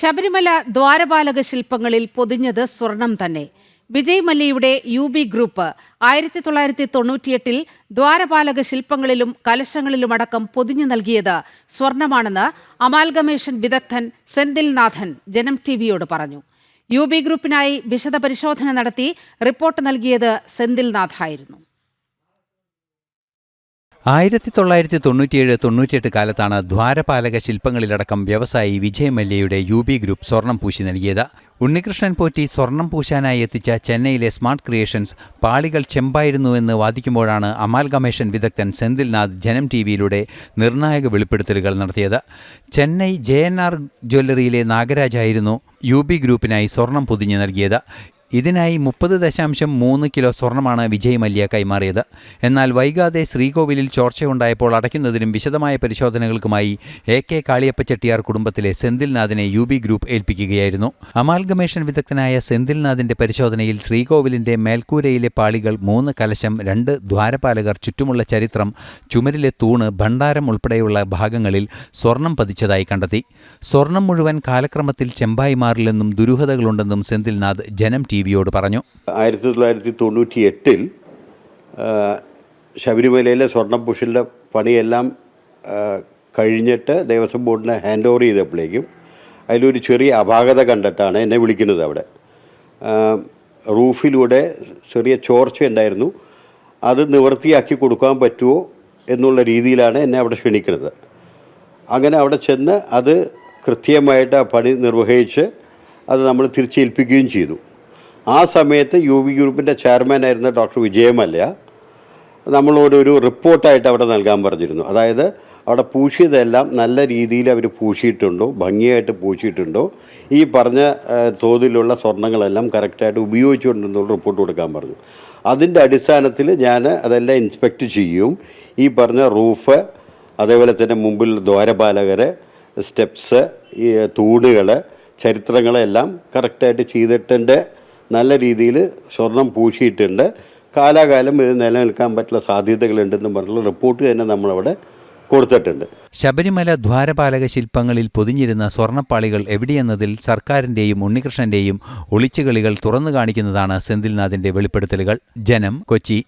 ശബരിമല ദ്വാരപാലക ശില്പങ്ങളിൽ പൊതിഞ്ഞത് സ്വർണം തന്നെ. വിജയ് മല്യയുടെ യു ബി ഗ്രൂപ്പ് ആയിരത്തി തൊള്ളായിരത്തി തൊണ്ണൂറ്റിയെട്ടിൽ ദ്വാരപാലക ശില്പങ്ങളിലും കലശങ്ങളിലുമടക്കം പൊതിഞ്ഞു നൽകിയത് സ്വർണമാണെന്ന് അമാൽഗമേഷൻ വിദഗ്ധൻ സെന്തിൽനാഥൻ ജനം ടി വിയോട് പറഞ്ഞു. യു ബി ഗ്രൂപ്പിനായി വിശദ പരിശോധന നടത്തി റിപ്പോർട്ട് നൽകിയത് സെന്തിൽനാഥായിരുന്നു. ആയിരത്തി തൊള്ളായിരത്തി തൊണ്ണൂറ്റിയേഴ് തൊണ്ണൂറ്റിയെട്ട് കാലത്താണ് ദ്വാരപാലക ശില്പങ്ങളിലടക്കം വ്യവസായി വിജയ് മല്യയുടെ യു ബി ഗ്രൂപ്പ് സ്വർണം പൂശി നൽകിയത്. ഉണ്ണികൃഷ്ണൻ പോറ്റി സ്വർണം പൂശാനായി എത്തിച്ച ചെന്നൈയിലെ സ്മാർട്ട് ക്രിയേഷൻസ് പാളികൾ ചെമ്പായിരുന്നു എന്ന് വാദിക്കുമ്പോഴാണ് അമാൽഗമേഷൻ വിദഗ്ധൻ സെന്തിൽനാഥ് ജനം ടി വിയിലൂടെ നിർണായക വെളിപ്പെടുത്തലുകൾ നടത്തിയത്. ചെന്നൈ ജെ എൻ ആർ ജ്വല്ലറിയിലെ നാഗരാജായിരുന്നു യു ബി ഗ്രൂപ്പിനായി സ്വർണം പൊതിഞ്ഞു നൽകിയത്. ഇതിനായി മുപ്പത് ദശാംശം മൂന്ന് കിലോ സ്വർണമാണ് വിജയ് മല്യ കൈമാറിയത്. എന്നാൽ വൈകാതെ ശ്രീകോവിലിൽ ചോർച്ചയുണ്ടായപ്പോൾ അടയ്ക്കുന്നതിനും വിശദമായ പരിശോധനകൾക്കുമായി എ കെ കാളിയപ്പ ചെട്ടിയാർ കുടുംബത്തിലെ സെന്തിൽനാഥിനെ യു ബി ഗ്രൂപ്പ് ഏൽപ്പിക്കുകയായിരുന്നു. അമാൽഗമേഷൻ വിദഗ്ധനായ സെന്തിൽനാഥിന്റെ പരിശോധനയിൽ ശ്രീകോവിലിന്റെ മേൽക്കൂരയിലെ പാളികൾ മൂന്ന് കലശം രണ്ട് ദ്വാരപാലകർ ചുറ്റുമുള്ള ചരിത്രം ചുമരിലെ തൂണ് ഭണ്ഡാരം ഉൾപ്പെടെയുള്ള ഭാഗങ്ങളിൽ സ്വർണം പതിച്ചതായി കണ്ടെത്തി. സ്വർണം മുഴുവൻ കാലക്രമത്തിൽ ചെമ്പായി മാറില്ലെന്നും ദുരൂഹതകളുണ്ടെന്നും സെന്തിൽനാഥ് ജനം ടി വിയോട് പറഞ്ഞു. ആയിരത്തി തൊള്ളായിരത്തി തൊണ്ണൂറ്റി എട്ടിൽ ശബരിമലയിലെ സ്വർണം പുഷിന്റെ പണിയെല്ലാം കഴിഞ്ഞിട്ട് ദേവസ്വം ബോർഡിനെ ഹാൻഡ് ഓവർ ചെയ്തപ്പോഴേക്കും അതിലൊരു ചെറിയ അപാകത കണ്ടിട്ടാണ് എന്നെ വിളിക്കുന്നത് അവിടെ. റൂഫിലൂടെ ചെറിയ ചോർച്ച ഉണ്ടായിരുന്നു. അത് നിവൃത്തിയാക്കി കൊടുക്കാൻ പറ്റുമോ എന്നുള്ള രീതിയിലാണ് എന്നെ അവിടെ ക്ഷണിക്കുന്നത്. അങ്ങനെ അവിടെ ചെന്ന് അത് കൃത്യമായിട്ട് ആ പണി നിർവഹിച്ച് അത് നമ്മൾ തിരിച്ചേൽപ്പിക്കുകയും ചെയ്തു. ആ സമയത്ത് യു വി ഗ്രൂപ്പിന്റെ ചെയർമാനായിരുന്ന ഡോക്ടർ വിജയമല്ല നമ്മളോട് ഒരു റിപ്പോർട്ടായിട്ട് അവിടെ നൽകാൻ പറഞ്ഞിരുന്നു. അതായത് അവിടെ പൂശിയതെല്ലാം നല്ല രീതിയിൽ അവർ പൂശിയിട്ടുണ്ടോ ഭംഗിയായിട്ട് പൂശിയിട്ടുണ്ടോ ഈ പറഞ്ഞ തോതിലുള്ള സ്വർണങ്ങളെല്ലാം കറക്റ്റായിട്ട് ഉപയോഗിച്ചുകൊണ്ടെന്നുള്ള റിപ്പോർട്ട് കൊടുക്കാൻ പറഞ്ഞു. അതിന്റെ അടിസ്ഥാനത്തിൽ ഞാൻ അതെല്ലാം ഇൻസ്പെക്റ്റ് ചെയ്യും. ഈ പറഞ്ഞ റൂഫ് അതേപോലെ തന്നെ മുമ്പിൽ ദ്വാരപാലകർ സ്റ്റെപ്സ് ഈ തൂണുകൾ ചരിത്രങ്ങളെല്ലാം കറക്റ്റായിട്ട് ചെയ്തിട്ടുണ്ട്. നല്ല രീതിയിൽ സ്വർണം പൂശിയിട്ടുണ്ട്. കാലാകാലം ഇത് നിലനിൽക്കാൻ പറ്റുന്ന സാധ്യതകളുണ്ടെന്ന് പറഞ്ഞുള്ള റിപ്പോർട്ട് തന്നെ നമ്മളവിടെ കൊടുത്തിട്ടുണ്ട്. ശബരിമല ദ്വാരപാലക ശില്പങ്ങളിൽ പൊതിഞ്ഞിരുന്ന സ്വർണപ്പാളികൾ എവിടെയെന്നതിൽ സർക്കാരിന്റെയും ഉണ്ണികൃഷ്ണന്റെയും ഒളിച്ചുകളികൾ തുറന്നു കാണിക്കുന്നതാണ് സെന്തിൽനാഥിന്റെ വെളിപ്പെടുത്തലുകൾ. ജനം കൊച്ചി.